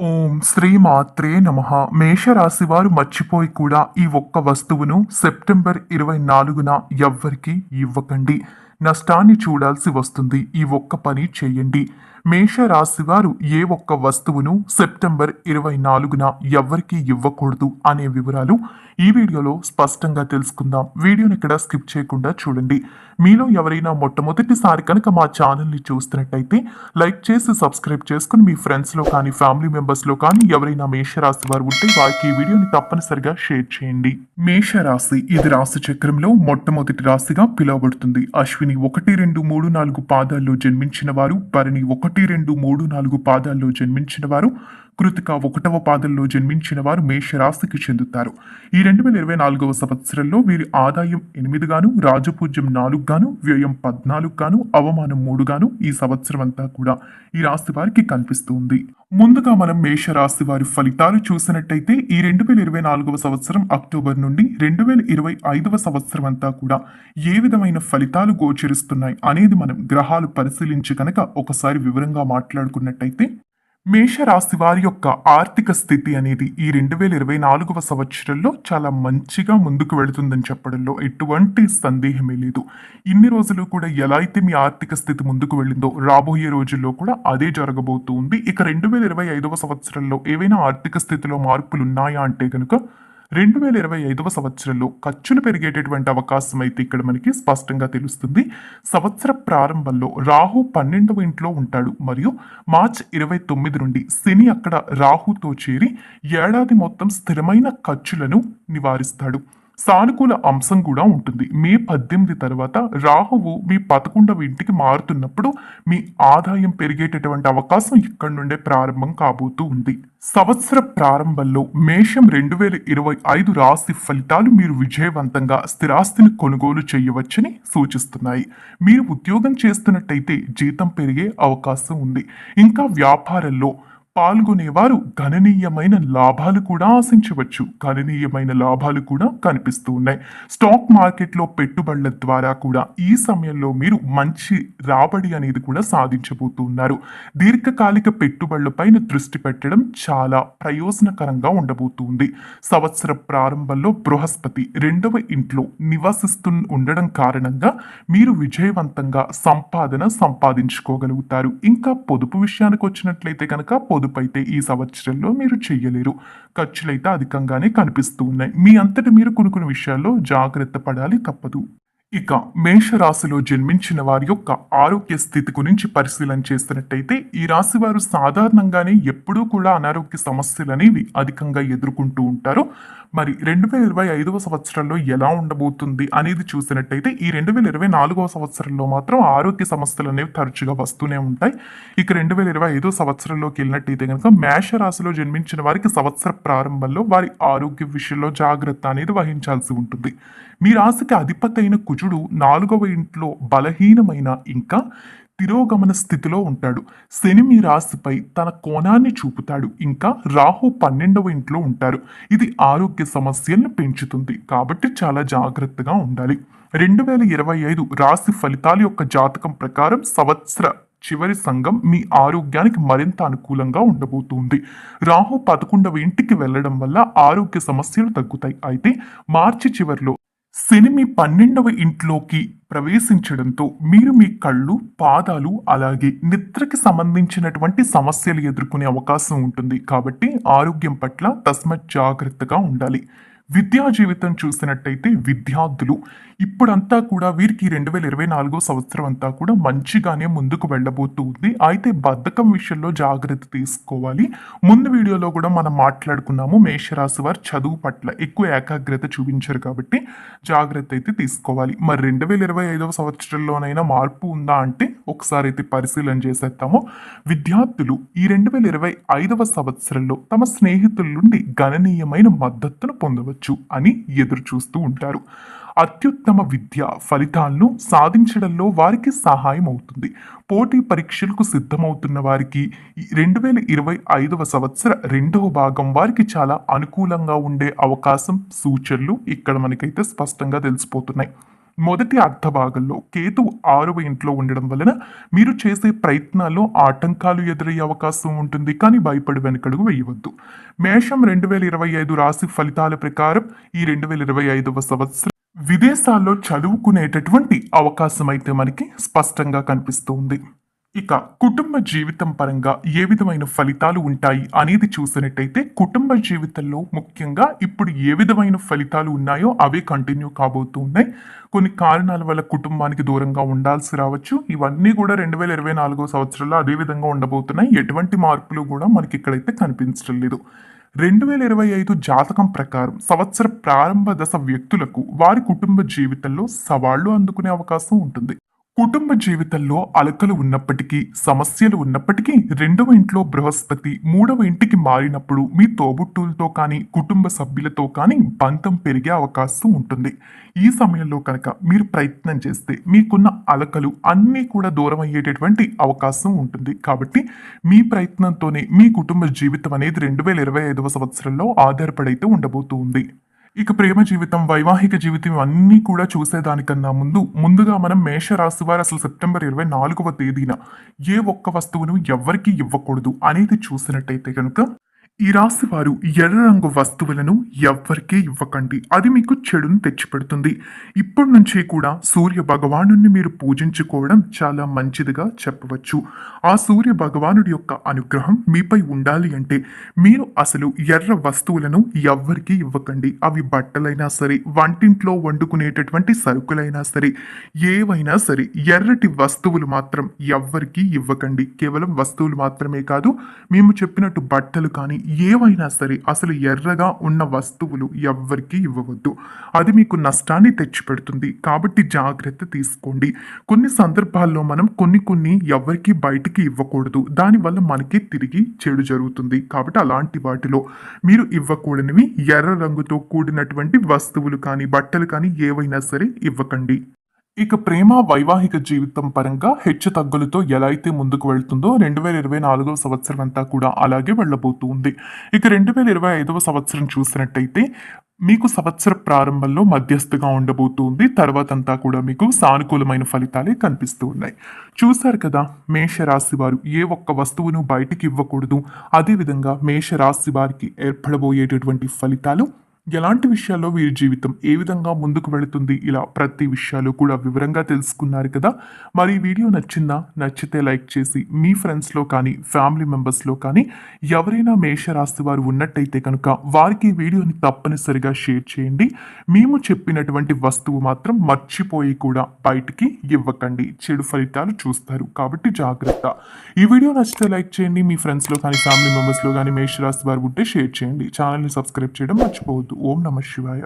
ఓం శ్రీ మాత్రే నమ. మేషరాశి వారు మర్చిపోయి కూడా ఈ ఒక్క వస్తువును సెప్టెంబర్ ఇరవై నాలుగున ఎవ్వరికి ఇవ్వకండి. నష్టాన్ని చూడాల్సి వస్తుంది. ఈ ఒక్క పని చేయండి. మేషరాశివారు ఏ ఒక్క వస్తువును సెప్టెంబర్ ఇరవై నాలుగున ఎవరికీ ఇవ్వకూడదు అనే వివరాలు ఈ వీడియోలో స్పష్టంగా తెలుసుకుందాం. వీడియోని ఇక్కడ స్కిప్ చేయకుండా చూడండి. మీలో ఎవరైనా మొట్టమొదటిసారి కనుక మా ఛానల్ని చూస్తున్నట్టయితే లైక్ చేసి సబ్స్క్రైబ్ చేసుకుని మీ ఫ్రెండ్స్లో కానీ ఫ్యామిలీ మెంబర్స్లో కానీ ఎవరైనా మేషరాశి వారు ఉంటే వారికి ఈ వీడియోని తప్పనిసరిగా షేర్ చేయండి. మేషరాశి ఇది రాశి చక్రంలో మొట్టమొదటి రాశిగా పిలువబడుతుంది. అశ్విని ఒకటి రెండు మూడు నాలుగు పాదాల్లో జన్మించిన వారు భరణి ఒకటి ఒకటి రెండు మూడు నాలుగు పాదాల్లో జన్మించిన వారు కృతిక ఒకటవ పాదంలో జన్మించిన వారు మేషరాశికి చెందుతారు. ఈ రెండు వేల ఇరవై నాలుగవ సంవత్సరంలో వీరి ఆదాయం ఎనిమిది గాను రాజపూజ్యం నాలుగు గాను వ్యయం పద్నాలుగు గాను అవమానం మూడు గాను ఈ సంవత్సరం అంతా కూడా ఈ రాశి వారికి కనిపిస్తుంది. ముందుగా మనం మేషరాశి వారి ఫలితాలు చూసినట్టయితే ఈ రెండు వేల ఇరవై నాలుగవ సంవత్సరం అక్టోబర్ నుండి రెండు వేల ఇరవై ఐదవ సంవత్సరం అంతా కూడా ఏ విధమైన ఫలితాలు గోచరిస్తున్నాయి అనేది మనం గ్రహాలు పరిశీలించి కనుక ఒకసారి వివరంగా మాట్లాడుకున్నట్టయితే మేషరాశి వారి యొక్క ఆర్థిక స్థితి అనేది ఈ రెండు వేల ఇరవై నాలుగవ సంవత్సరంలో చాలా మంచిగా ముందుకు వెళుతుందని చెప్పడంలో ఎటువంటి సందేహమే లేదు. ఇన్ని రోజులు కూడా ఎలా అయితే మీ ఆర్థిక స్థితి ముందుకు వెళ్ళిందో రాబోయే రోజుల్లో కూడా అదే జరగబోతుంది ఇక రెండు వేల ఇరవై ఐదవ సంవత్సరంలో ఏవైనా ఆర్థిక స్థితిలో మార్పులు ఉన్నాయా అంటే కనుక రెండు వేల ఇరవై ఐదవ సంవత్సరంలో ఖర్చులు పెరిగేటటువంటి అవకాశం అయితే ఇక్కడ మనకి స్పష్టంగా తెలుస్తుంది. సంవత్సర ప్రారంభంలో రాహు పన్నెండవ ఇంట్లో ఉంటాడు. మరియు మార్చ్ ఇరవై తొమ్మిది నుండి శని అక్కడ రాహుతో చేరి ఏడాది మొత్తం స్థిరమైన ఖర్చులను నివారిస్తాడు. సానుకూల అంశం కూడా ఉంటుంది. మే పద్దెనిమిది తర్వాత రాహువు మీ పదకొండవ ఇంటికి మారుతున్నప్పుడు మీ ఆదాయం పెరిగేటటువంటి అవకాశం ఇక్కడి నుండే ప్రారంభం కాబోతూ ఉంది. సంవత్సర ప్రారంభంలో మేషం రెండు వేల ఇరవై ఐదు రాశి ఫలితాలు మీరు విజయవంతంగా స్థిరాస్తిని కొనుగోలు చేయవచ్చని సూచిస్తున్నాయి. మీరు ఉద్యోగం చేస్తున్నట్టయితే జీతం పెరిగే అవకాశం ఉంది. ఇంకా వ్యాపారంలో పాల్గొనేవారు. గణనీయమైన లాభాలు కూడా ఆశించవచ్చు. గణనీయమైన లాభాలు కూడా కనిపిస్తూ ఉన్నాయి. స్టాక్ మార్కెట్లో పెట్టుబడుల ద్వారా కూడా ఈ సమయంలో మీరు మంచి రాబడి అనేది కూడా సాధించబోతున్నారు. దీర్ఘకాలిక పెట్టుబడులపైన దృష్టి పెట్టడం చాలా ప్రయోజనకరంగా ఉండబోతుంది. సంవత్సర ప్రారంభంలో బృహస్పతి రెండవ ఇంట్లో నివసిస్తూ ఉండడం కారణంగా మీరు విజయవంతంగా సంపాదన సంపాదించుకోగలుగుతారు. ఇంకా పొదుపు విషయానికి వచ్చినట్లయితే కనుక పొదుపు అయితే ఈ సంవత్సరంలో మీరు చెయ్యలేరు. ఖర్చులైతే అధికంగానే కనిపిస్తూ ఉన్నాయి. మీ అంతటి మీరు కొన్ని కొన్ని విషయాల్లో జాగ్రత్త పడాలి తప్పదు. ఇక మేషరాశిలో జన్మించిన వారి యొక్క ఆరోగ్య స్థితి గురించి పరిశీలన చేసినట్టయితే ఈ రాశి వారు సాధారణంగానే ఎప్పుడూ కూడా అనారోగ్య సమస్యలు అనేవి అధికంగా ఎదుర్కొంటూ ఉంటారు. మరి రెండు వేల ఇరవై ఐదవ సంవత్సరంలో ఎలా ఉండబోతుంది అనేది చూసినట్టయితే ఈ రెండు వేల ఇరవై నాలుగవ సంవత్సరంలో మాత్రం ఆరోగ్య సమస్యలు అనేవి తరచుగా వస్తూనే ఉంటాయి. ఇక రెండు వేల ఇరవై ఐదో సంవత్సరంలోకి వెళ్ళినట్టయితే కనుక మేష రాశిలో జన్మించిన వారికి సంవత్సర ప్రారంభంలో వారి ఆరోగ్య విషయంలో జాగ్రత్త అనేది వహించాల్సి ఉంటుంది. మీ రాశికి అధిపతి అయిన కుజుడు నాలుగవ ఇంట్లో బలహీనమైన ఇంకా తిరోగమన స్థితిలో ఉంటాడు. శని మీ రాశిపై తన కోణాన్ని చూపుతాడు. ఇంకా రాహు పన్నెండవ ఇంట్లో ఉంటారు. ఇది ఆరోగ్య సమస్యలను పెంచుతుంది. కాబట్టి చాలా జాగ్రత్తగా ఉండాలి. రెండు వేల ఇరవై ఐదు రాశి ఫలితాల యొక్క జాతకం ప్రకారం సంవత్సర చివరి సంఘం మీ ఆరోగ్యానికి మరింత అనుకూలంగా ఉండబోతుంది. రాహు పదకొండవ ఇంటికి వెళ్ళడం వల్ల ఆరోగ్య సమస్యలు తగ్గుతాయి. అయితే మార్చి చివరిలో శని మీ పన్నెండవ ఇంట్లోకి ప్రవేశించడంతో మీరు మీ కళ్ళు పాదాలు అలాగే నిద్రకి సంబంధించినటువంటి సమస్యలు ఎదుర్కొనే అవకాశం ఉంటుంది. కాబట్టి ఆరోగ్యం పట్ల తస్మత్ జాగ్రత్తగా ఉండాలి. విద్యా జీవితం చూసినట్టయితే విద్యార్థులు ఇప్పుడంతా కూడా వీరికి రెండు వేల ఇరవై నాలుగో సంవత్సరం అంతా కూడా మంచిగానే ముందుకు వెళ్ళబోతూ ఉంది. అయితే బద్ధకం విషయంలో జాగ్రత్త తీసుకోవాలి. ముందు వీడియోలో కూడా మనం మాట్లాడుకున్నాము మేషరాశి వారు చదువు పట్ల ఎక్కువ ఏకాగ్రత చూపించారు కాబట్టి జాగ్రత్త అయితే తీసుకోవాలి. మరి రెండు వేల ఇరవై ఐదవ సంవత్సరంలోనైనా మార్పు ఉందా అంటే ఒకసారి అయితే పరిశీలన చేసేద్దాము. విద్యార్థులు ఈ రెండు వేల ఇరవై ఐదవ సంవత్సరంలో తమ స్నేహితుల నుండి గణనీయమైన మద్దతును పొందవచ్చు. అని ఎదురు చూస్తూ ఉంటారు. అత్యుత్తమ విద్య ఫలితాలను సాధించడంలో వారికి సహాయం అవుతుంది. పోటీ పరీక్షలకు సిద్ధమవుతున్న వారికి రెండు వేల ఇరవై ఐదవ సంవత్సర రెండవ భాగం వారికి చాలా అనుకూలంగా ఉండే అవకాశం సూచనలు ఇక్కడ మనకైతే స్పష్టంగా తెలిసిపోతున్నాయి. మొదటి అర్ధభాగంలో కేతు ఆరవ ఇంట్లో ఉండడం వలన మీరు చేసే ప్రయత్నాల్లో ఆటంకాలు ఎదురయ్యే అవకాశం ఉంటుంది కానీ భయపడి వెనకడుగు వేయవద్దు. మేషం రెండు వేల ఇరవై ఐదు రాశి ఫలితాల ప్రకారం ఈ రెండు వేల ఇరవై ఐదవ సంవత్సరం విదేశాల్లో చదువుకునేటటువంటి అవకాశం అయితే మనకి స్పష్టంగా కనిపిస్తుంది. ఇక కుటుంబ జీవితం పరంగా ఏ విధమైన ఫలితాలు ఉంటాయి అనేది చూసినట్టయితే కుటుంబ జీవితంలో ముఖ్యంగా ఇప్పుడు ఏ విధమైన ఫలితాలు ఉన్నాయో అవే కంటిన్యూ కాబోతూ ఉన్నాయి కొన్ని కారణాల వల్ల కుటుంబానికి దూరంగా ఉండాల్సి రావచ్చు. ఇవన్నీ కూడా రెండు వేల ఇరవై నాలుగో సంవత్సరంలో అదే విధంగా ఉండబోతున్నాయి. ఎటువంటి మార్పులు కూడా మనకి ఇక్కడైతే కనిపించడం లేదు. రెండు వేల ఇరవై ఐదు జాతకం ప్రకారం సంవత్సర ప్రారంభ దశ వ్యక్తులకు వారి కుటుంబ జీవితంలో సవాళ్ళు అందుకునే అవకాశం ఉంటుంది. కుటుంబ జీవితంలో అలకలు ఉన్నప్పటికీ సమస్యలు ఉన్నప్పటికీ రెండవ ఇంట్లో బృహస్పతి మూడవ ఇంటికి మారినప్పుడు మీ తోబుట్టువులతో కానీ కుటుంబ సభ్యులతో కానీ బంధం పెరిగే అవకాశం ఉంటుంది. ఈ సమయంలో కనుక మీరు ప్రయత్నం చేస్తే మీకున్న అలకలు అన్నీ కూడా దూరం అయ్యేటటువంటి అవకాశం ఉంటుంది. కాబట్టి మీ ప్రయత్నంతోనే మీ కుటుంబ జీవితం అనేది రెండు వేల ఇరవై ఐదవ సంవత్సరంలో ఆధారపడైతే ఉండబోతుంది ఇక ప్రేమ జీవితం వైవాహిక జీవితం అన్నీ కూడా చూసేదానికన్నా ముందు ముందుగా మనం మేషరాశి వారు అసలు సెప్టెంబర్ ఇరవై నాలుగవ తేదీన ఏ ఒక్క వస్తువును ఎవ్వరికీ ఇవ్వకూడదు అనేది చూసినట్టయితే కనుక ఈ రాశి వారు ఎర్ర రంగు వస్తువులను ఎవ్వరికీ ఇవ్వకండి. అది మీకు చెడును తెచ్చిపెడుతుంది. ఇప్పటి నుంచి కూడా సూర్య భగవాను మీరు పూజించుకోవడం చాలా మంచిదిగా చెప్పవచ్చు. ఆ సూర్య భగవానుడి యొక్క అనుగ్రహం మీపై ఉండాలి అంటే మీరు అసలు ఎర్ర వస్తువులను ఎవ్వరికీ ఇవ్వకండి. అవి బట్టలైనా సరే వంటింట్లో వండుకునేటటువంటి సరుకులైనా సరే ఏవైనా సరే ఎర్రటి వస్తువులు మాత్రం ఎవ్వరికీ ఇవ్వకండి. కేవలం వస్తువులు మాత్రమే కాదు మేము చెప్పినట్టు బట్టలు కానీ ఏవైనా సరే అసలు ఎర్రగా ఉన్న వస్తువులు ఎవ్వరికీ ఇవ్వవద్దు. అది మీకు నష్టాన్ని తెచ్చిపెడుతుంది. కాబట్టి జాగ్రత్త తీసుకోండి. కొన్ని సందర్భాల్లో మనం కొన్ని కొన్ని ఎవరికి బయటికి ఇవ్వకూడదు. దానివల్ల మనకి తిరిగి చెడు జరుగుతుంది. కాబట్టి అలాంటి వాటిలో మీరు ఇవ్వకూడనివి. ఎర్ర రంగుతో కూడినటువంటి వస్తువులు కానీ బట్టలు కానీ ఏవైనా సరే ఇవ్వకండి. ఇక ప్రేమ వైవాహిక జీవితం పరంగా హెచ్చు తగ్గులతో ఎలా అయితే ముందుకు వెళ్తుందో రెండు వేల ఇరవై నాలుగవ సంవత్సరం అంతా కూడా అలాగే వెళ్ళబోతూ ఉంది. ఇక రెండు వేల ఇరవై ఐదవ సంవత్సరం చూసినట్టయితే మీకు సంవత్సర ప్రారంభంలో మధ్యస్థగా ఉండబోతుంది తర్వాత అంతా కూడా మీకు సానుకూలమైన ఫలితాలే కనిపిస్తూ ఉన్నాయి. చూశారు కదా మేషరాశి వారు ఏ ఒక్క వస్తువును బయటికి ఇవ్వకూడదు. అదేవిధంగా మేషరాశి వారికి ఏర్పడబోయేటటువంటి ఫలితాలు ఎలాంటి విషయాల్లో వీరి జీవితం ఏ విధంగా ముందుకు వెళుతుంది? ఇలా ప్రతి విషయాలు కూడా వివరంగా తెలుసుకున్నారు కదా. మరి వీడియో నచ్చిందా? నచ్చితే లైక్ చేసి మీ ఫ్రెండ్స్లో కానీ ఫ్యామిలీ మెంబర్స్లో కానీ ఎవరైనా మేషరాశి వారు ఉన్నట్టయితే కనుక వారికి వీడియోని తప్పనిసరిగా షేర్ చేయండి. మేము చెప్పినటువంటి వస్తువు మాత్రం మర్చిపోయి కూడా బయటికి ఇవ్వకండి. చెడు ఫలితాలు చూస్తారు. కాబట్టి జాగ్రత్త. ఈ వీడియో నచ్చితే లైక్ చేయండి. మీ ఫ్రెండ్స్లో కానీ ఫ్యామిలీ మెంబర్స్లో కానీ మేషరాశి వారు ఉంటే షేర్ చేయండి. ఛానల్ని సబ్స్క్రైబ్ చేయడం మర్చిపోవద్దు. ఓం నమ శివాయ